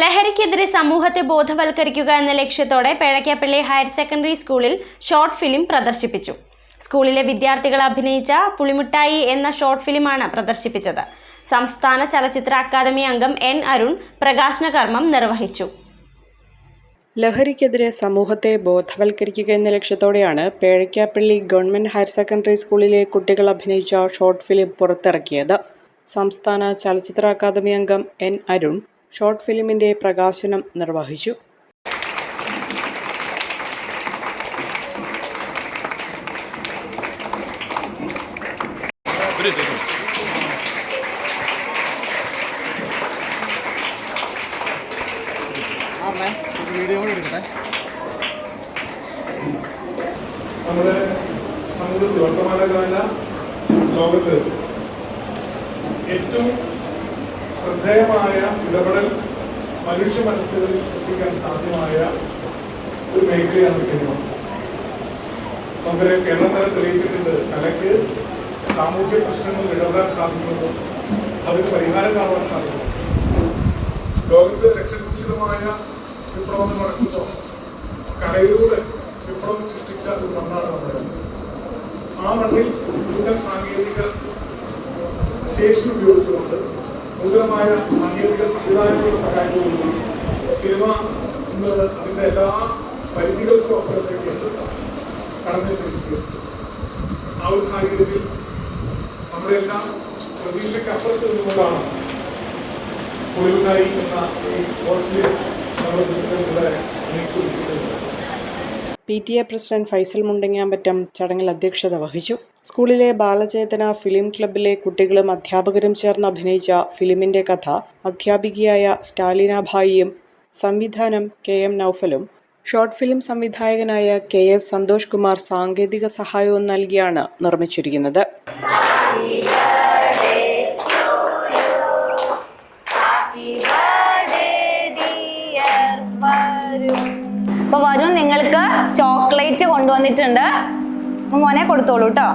ലഹരിക്കെതിരെ സമൂഹത്തെ ബോധവൽക്കരിക്കുക എന്ന ലക്ഷ്യത്തോടെ പേഴക്കാപ്പള്ളി ഹയർ സെക്കൻഡറി സ്കൂളിൽ ഷോർട്ട് ഫിലിം പ്രദർശിപ്പിച്ചു. സ്കൂളിലെ വിദ്യാർത്ഥികൾ അഭിനയിച്ച പുളിമുട്ടായി എന്ന ഷോർട്ട് ഫിലിമാണ് പ്രദർശിപ്പിച്ചത്. സംസ്ഥാന ചലച്ചിത്ര അക്കാദമി അംഗം എൻ അരുൺ പ്രകാശന കർമ്മം നിർവഹിച്ചു. ലഹരിക്കെതിരെ സമൂഹത്തെ ബോധവൽക്കരിക്കുക എന്ന ലക്ഷ്യത്തോടെയാണ് പേഴയ്ക്കാപ്പള്ളി ഗവൺമെന്റ് ഹയർ സെക്കൻഡറി സ്കൂളിലെ കുട്ടികൾ അഭിനയിച്ച ഷോർട്ട് ഫിലിം പുറത്തിറക്കിയത്. സംസ്ഥാന ചലച്ചിത്ര അക്കാദമി അംഗം എൻ അരുൺ ഷോർട്ട് ഫിലിമിന്റെ പ്രകാശനം നിർവഹിച്ചു. വീഡിയോ കൂടി എടുക്കട്ടെ. നമ്മുടെ സമൂഹത്തിൽ വർത്തമാനകാല ലോകത്ത് ഏറ്റവും ശ്രദ്ധേയമായ ഇടപെടൽ മനുഷ്യ മനസ്സുകളിൽ സൃഷ്ടിക്കാൻ സാധ്യമായ ഒരു മേഖലയാണ് സിനിമ. നമുക്കറിയാം കേരളം തന്നെ തെളിയിച്ചിട്ടുണ്ട് കലയ്ക്ക് സാമൂഹ്യ പ്രശ്നങ്ങളിൽ ഇടപെടാൻ സാധിക്കുന്നു അതിന് പരിഹാരം കാണുവാൻ സാധിക്കുന്നു. ലോകത്ത് രക്ഷകർഷിതമായ വിപ്ലവം നടക്കുന്നു കലയിലൂടെ വിപ്ലവം സൃഷ്ടിച്ച ഒരു മണ്ണാണ് നമ്മുടെ ആ മണ്ണിൽ കൂടുതൽ സാങ്കേതിക ശേഷി ഉപയോഗിച്ചുകൊണ്ട് നൂതനമായ സാങ്കേതിക സംവിധാനങ്ങളുടെ സഹായത്തോടുകൂടി സിനിമ എന്നത് അതിന്റെ എല്ലാ പരിധികൾക്കും അപ്പുറത്തേക്ക് കടന്നെത്തിയിരിക്കുന്നു ആ ഒരു സാഹചര്യത്തിൽ നമ്മുടെ എല്ലാം പ്രതീക്ഷയ്ക്ക് അപ്പുറത്ത് നിന്നുകൊണ്ടാണ് കുളിമുട്ടായി എന്ന ഈ ഷോർട്ട് ഫിലിം നമ്മുടെ കുട്ടികളിലൂടെ അണിയിച്ചുകൊണ്ടിരിക്കുന്നത്. P T A president Faisal Mundangampattam ചടങ്ങിൽ അധ്യക്ഷത വഹിച്ചു. സ്കൂളിലെ ബാലചേതന ഫിലിം ക്ലബ്ബിലെ കുട്ടികളും അധ്യാപകരും ചേർന്ന് അഭിനയിച്ച ഫിലിമിന്റെ കഥ അധ്യാപികയായ സ്റ്റാലിന ഭായിയും സംവിധാനം കെ എം നൌഫലും ഷോർട്ട് ഫിലിം സംവിധായകനായ കെ എസ് സന്തോഷ് കുമാർ സാങ്കേതിക സഹായവും നൽകിയാണ് നിർമ്മിച്ചിരിക്കുന്നത്. അപ്പൊ വരും നിങ്ങൾക്ക് ചോക്ലേറ്റ് കൊണ്ടുവന്നിട്ടുണ്ട്. മോനെ കൊടുത്തോളൂ കേട്ടോ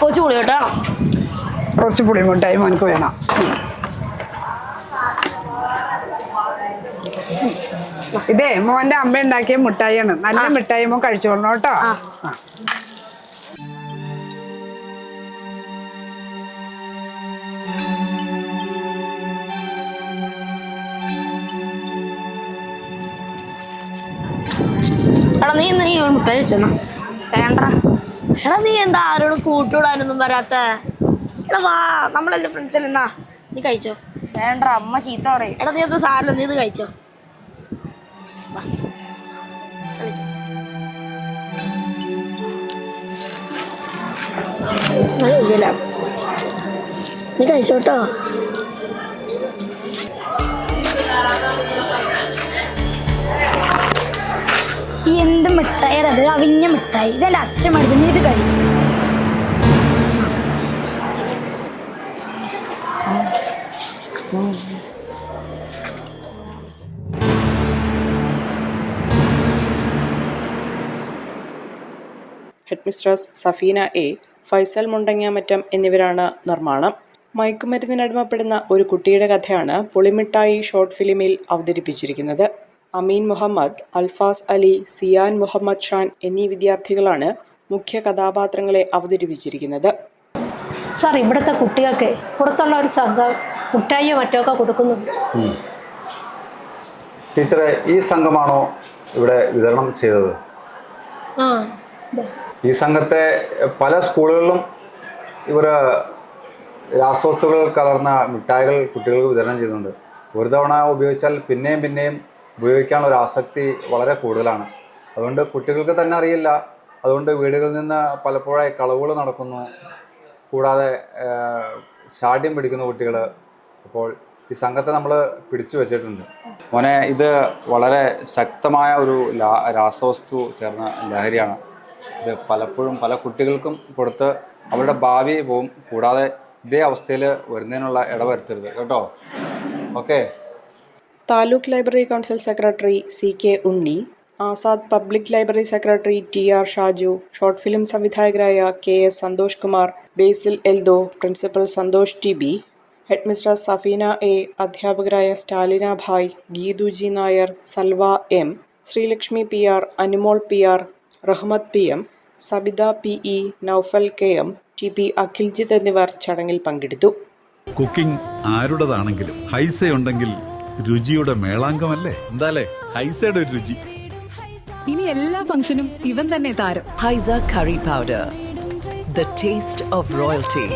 കൊച്ചു പുളി കേട്ടോ. കുറച്ച് പുളി മുട്ടായി മോനക്ക് വേണം. ഇതേ മോന്റെ അമ്മ ഉണ്ടാക്കിയ മിഠായിയാണ് നല്ല മിഠായി മോൻ കഴിച്ചോളണം കേട്ടോ. എടാ നീ ഇന്ന് ഈ മുട്ടായി വെച്ചെന്നാ വേണ്ട. എടാ നീ എന്താ ആരോടും കൂട്ടുകൂടാനൊന്നും വരാത്ത? എടാ വാ നമ്മളല്ലേ ഫ്രണ്ട്സ് എന്നാ? നീ കഴിച്ചോ? വേണ്ട അമ്മ ചീത്ത പറയും. എടാ നീ അത് സാരല്ല നീ ഇത് കഴിച്ചോ? നീ കഴിച്ചോട്ടോ എന്ത് മിഠായി? അത് അവിഞ്ഞ മിഠായി. ഇതെന്റെ അച്ഛൻ മേടിച്ചു നീ ഇത് കഴിക്കും ഹെഡ്മിസ്ട്രസ് സഫീന എ ഫൈസൽ മുണ്ടങ്ങാമറ്റം എന്നിവരാണ് നിർമ്മാണം. മയക്കുമരുന്നിനടിമപ്പെടുന്ന ഒരു കുട്ടിയുടെ കഥയാണ് പുളിമിഠായി ഷോർട്ട് ഫിലിമിൽ അവതരിപ്പിച്ചിരിക്കുന്നത്. അമീൻ മുഹമ്മദ് അൽഫാസ് അലി സിയാൻ മുഹമ്മദ് ഷാൻ എന്നീ വിദ്യാർത്ഥികളാണ് മുഖ്യ കഥാപാത്രങ്ങളെ അവതരിപ്പിച്ചിരിക്കുന്നത്. സാർ ഇവിടുത്തെ കുട്ടികൾക്ക് പുറത്തുള്ള ഒരു സംഘം മുട്ടായിയോ മറ്റോ ഒക്കെ കൊടുക്കുന്നുണ്ട്. ടീച്ചറെ ഈ സംഘമാണോ ഇവിടെ വിതരണം ചെയ്തത്? ആ ഈ സംഘത്തെ പല സ്കൂളുകളിലും ഇവർ രാസവസ്തുക്കൾ കലർന്ന മിഠായികൾ കുട്ടികൾക്ക് വിതരണം ചെയ്യുന്നുണ്ട്. ഒരു തവണ ഉപയോഗിച്ചാൽ പിന്നെയും പിന്നെയും ഉപയോഗിക്കാനുള്ള ഒരു ആസക്തി വളരെ കൂടുതലാണ്. അതുകൊണ്ട് കുട്ടികൾക്ക് തന്നെ അറിയില്ല. അതുകൊണ്ട് വീടുകളിൽ നിന്ന് പലപ്പോഴായി കളവുകൾ നടക്കുന്നു. കൂടാതെ ഷാഠ്യം പിടിക്കുന്ന കുട്ടികൾ അപ്പോൾ ഈ സംഘത്തെ നമ്മൾ പിടിച്ചു വെച്ചിട്ടുണ്ട്. മോനെ ഇത് വളരെ ശക്തമായ ഒരു രാസവസ്തു ചേർന്ന ലഹരിയാണ്. ഇത് പലപ്പോഴും പല കുട്ടികൾക്കും കൊടുത്ത് അവരുടെ ഭാവി പോവും. കൂടാതെ ഇതേ അവസ്ഥയിൽ വരുന്നതിനുള്ള ഇടവരുത്തരുത്. കേട്ടോ? Okay? Taluk library council secretary C K Unni Azad public library secretary T R Shaju short film സംവിധായകരായ K S Santhosh Kumar Basil Eldho principal Santhosh T B head Safeena A അധ്യാപകരായ Stalina Bhai Geethu G Nair Salva M Sreelakshmi P R Anumol P R Rahmath P M Sabitha P E Noufal K M T P Akhiljith എന്നിവർ ചടങ്ങിൽ പങ്കെടുത്തു. Cooking ആരുടേതാണെങ്കിലും Haiza ഉണ്ടെങ്കിൽ രുചിയുടെ മേളാങ്കമല്ലേ? എന്താലേ? ഹൈസയുടെ ഒരു രുചി. ഇനി എല്ലാ ഫംഗ്ഷനും ഇവൻ തന്നെ താരം. Haisa curry powder the taste of royalty.